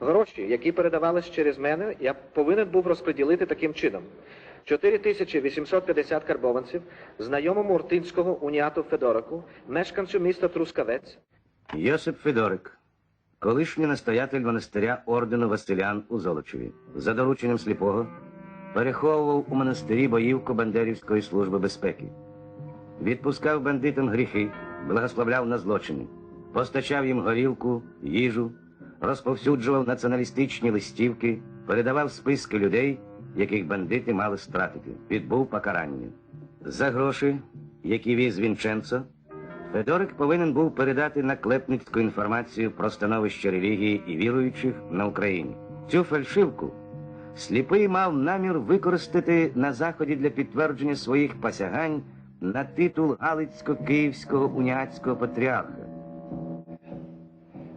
Гроші, які передавались через мене, я повинен був розподілити таким чином. 4850 карбованців, знайомому Уртинського уніату Федорику, мешканцю міста Трускавець, Йосип Федорик, колишній настоятель монастиря ордену Василян у Золочеві, за дорученням сліпого, переховував у монастирі боївку Бандерівської служби безпеки, відпускав бандитам гріхи, благословляв на злочини, постачав їм горілку, їжу, розповсюджував націоналістичні листівки, передавав списки людей, яких бандити мали стратити, відбув покарання. За гроші, які віз Вінченцо, Федорик повинен був передати наклепницьку інформацію про становище релігії і віруючих на Україні. Цю фальшивку сліпий мав намір використати на заході для підтвердження своїх посягань на титул Галицько-Київського уніатського патріарха.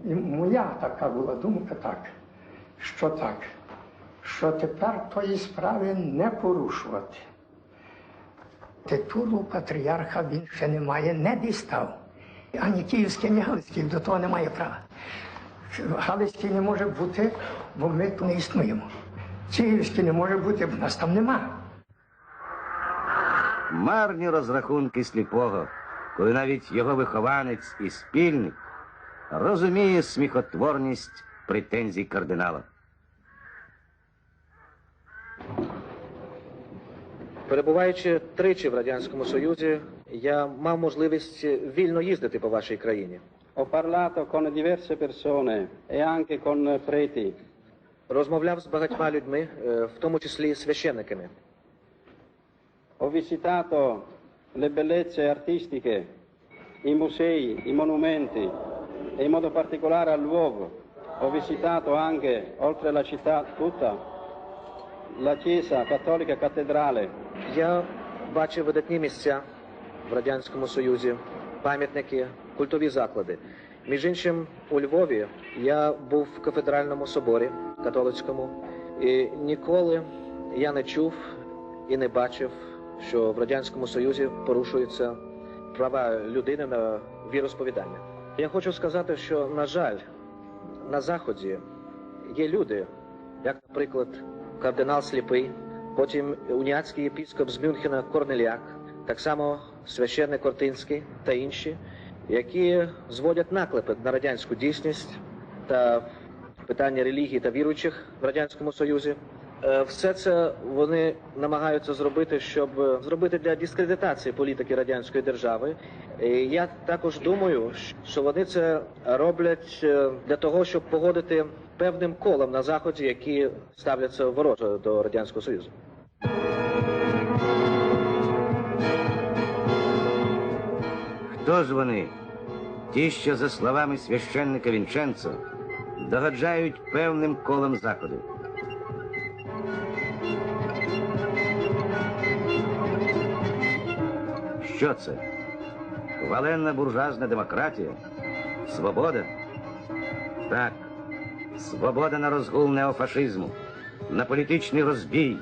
І моя така була думка так, що так, що тепер тої справи не порушувати. Титулу патріарха він ще не має, не дістав. Ані Київський, ані Галицький до того не має права. Галицький не може бути, бо ми тут не існуємо. Київський не може бути, бо нас там нема. Марні розрахунки сліпого, коли навіть його вихованець і спільник розуміє сміхотворність претензій кардинала. Перебуваючи тричі в Радянському Союзі, я мав можливість вільно їздити по вашій країні. Ho parlato con diverse persone e anche con preti. Розмовляв з багатьма людьми, е, в тому числі священниками. Ho visitato le bellezze artistiche, i musei, i monumenti e in modo particolare a Lvov. Ho visitato anche, oltre la città tutta, la chiesa cattolica cattedrale. Я бачив видатні місця в Радянському Союзі, пам'ятники, культові заклади. Між іншим, у Львові я був в кафедральному соборі католицькому, і ніколи я не чув і не бачив, що в Радянському Союзі порушуються права людини на віросповідання. Я хочу сказати, що, на жаль, на Заході є люди, як, наприклад, кардинал Сліпий, потім уніатський єпіскоп з Мюнхена Корнеляк, так само священник Кортинський та інші, які зводять наклепи на радянську дійсність та питання релігії та віруючих в Радянському Союзі. Е, Все це вони намагаються зробити, щоб зробити для дискредитації політики радянської держави. І я також думаю, що вони це роблять е, для того, щоб погодити певним колом на заході, які ставляться вороже до радянського союзу. Хто ж вони? Ті, що, за словами священника Вінченцо, догоджають певним колом заходу. Що це? Хваленна буржуазна демократія? Свобода? Так, свобода на розгул неофашизму, на політичний розбій,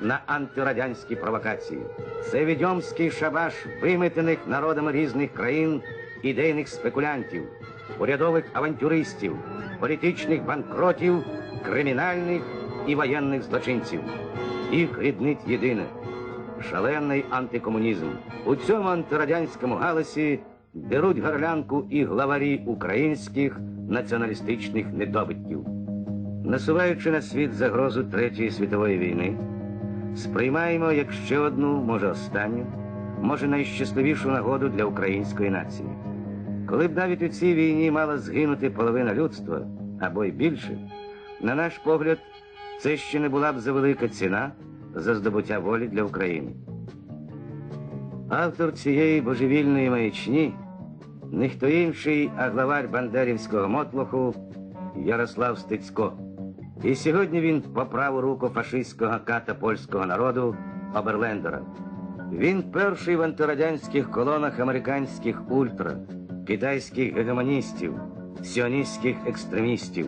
на антирадянські провокації. Це відьомський шабаш виметених народами різних країн ідейних спекулянтів, урядових авантюристів, політичних банкротів, кримінальних і воєнних злочинців. Їх ріднить єдине шалений антикомунізм. У цьому антирадянському галасі беруть горлянку і главарі українських націоналістичних недобитків. Насуваючи на світ загрозу Третьої світової війни, сприймаємо як ще одну, може останню, може найщасливішу нагоду для української нації. Коли б навіть у цій війні мала згинути половина людства або й більше, на наш погляд, це ще не була б завелика ціна за здобуття волі для України. Автор цієї божевільної маячні ніхто інший, а главарь Бандерівського мотлоху Ярослав Стецько. І сьогодні він по праву руку фашистського ката польського народу Оберлендера. Він перший в антирадянських колонах американських ультра, китайських гегемоністів, сіоністських екстремістів.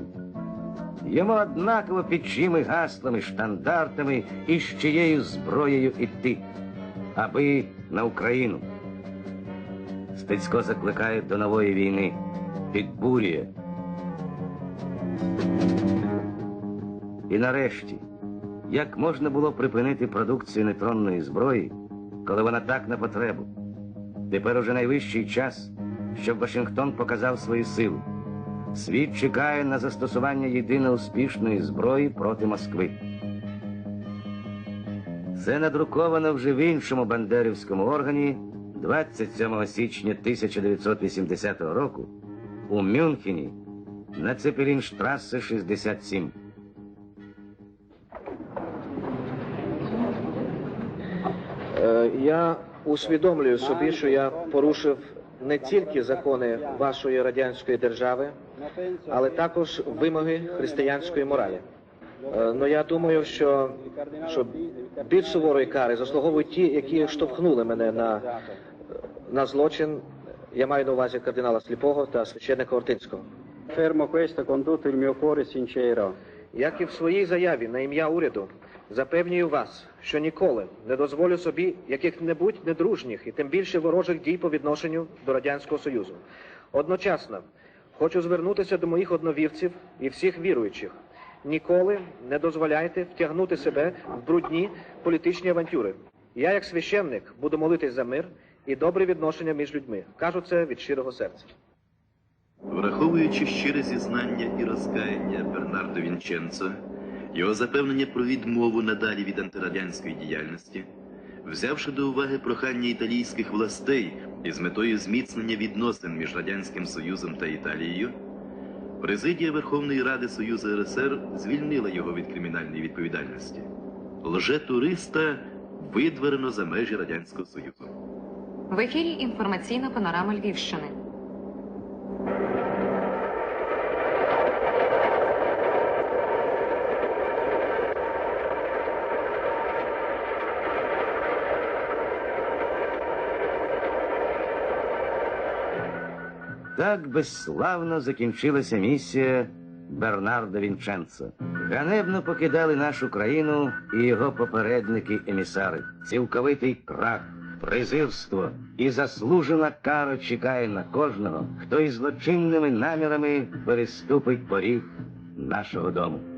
Йому однаково під чими гаслами, штандартами і з чиєю зброєю іти, аби на Україну. Стецько закликає до нової війни, підбурює. І нарешті, як можна було припинити продукцію нейтронної зброї, коли вона так на потребу? Тепер уже найвищий час, щоб Вашингтон показав свою силу. Світ чекає на застосування єдино успішної зброї проти Москви. Це надруковано вже в іншому бандерівському органі 27 січня 1980 року у Мюнхені на Цепелінштрассе 67. Е, Я усвідомлюю собі, що я порушив не тільки закони вашої радянської держави, але також вимоги християнської моралі. Е, Ну я думаю, що, що більш суворої кари заслуговують ті, які штовхнули мене на, на злочин. Я маю на увазі кардинала Сліпого та священника Ортинського. Fermo questo con tutto il mio cuore sincero. Як і в своїй заяві на ім'я уряду, запевнюю вас, що ніколи не дозволю собі яких-небудь недружніх і тим більше ворожих дій по відношенню до Радянського Союзу. Одночасно хочу звернутися до моїх одновірців і всіх віруючих. Ніколи не дозволяйте втягнути себе в брудні політичні авантюри. Я, як священник, буду молитись за мир і добре відношення між людьми. Кажу це від щирого серця. Враховуючи щире зізнання і розкаяння Бернардо Вінченцо, його запевнення про відмову надалі від антирадянської діяльності, взявши до уваги прохання італійських властей із метою зміцнення відносин між Радянським Союзом та Італією, Президія Верховної Ради Союзу РСР звільнила його від кримінальної відповідальності. Лже-туриста видворено за межі Радянського Союзу. В ефірі інформаційна панорама Львівщини. Так безславно закінчилася місія Бернарда Вінченца. Ганебно покидали нашу країну і його попередники-емісари. Цілковитий крах, презирство і заслужена кара чекає на кожного, хто із злочинними намірами переступить поріг нашого дому.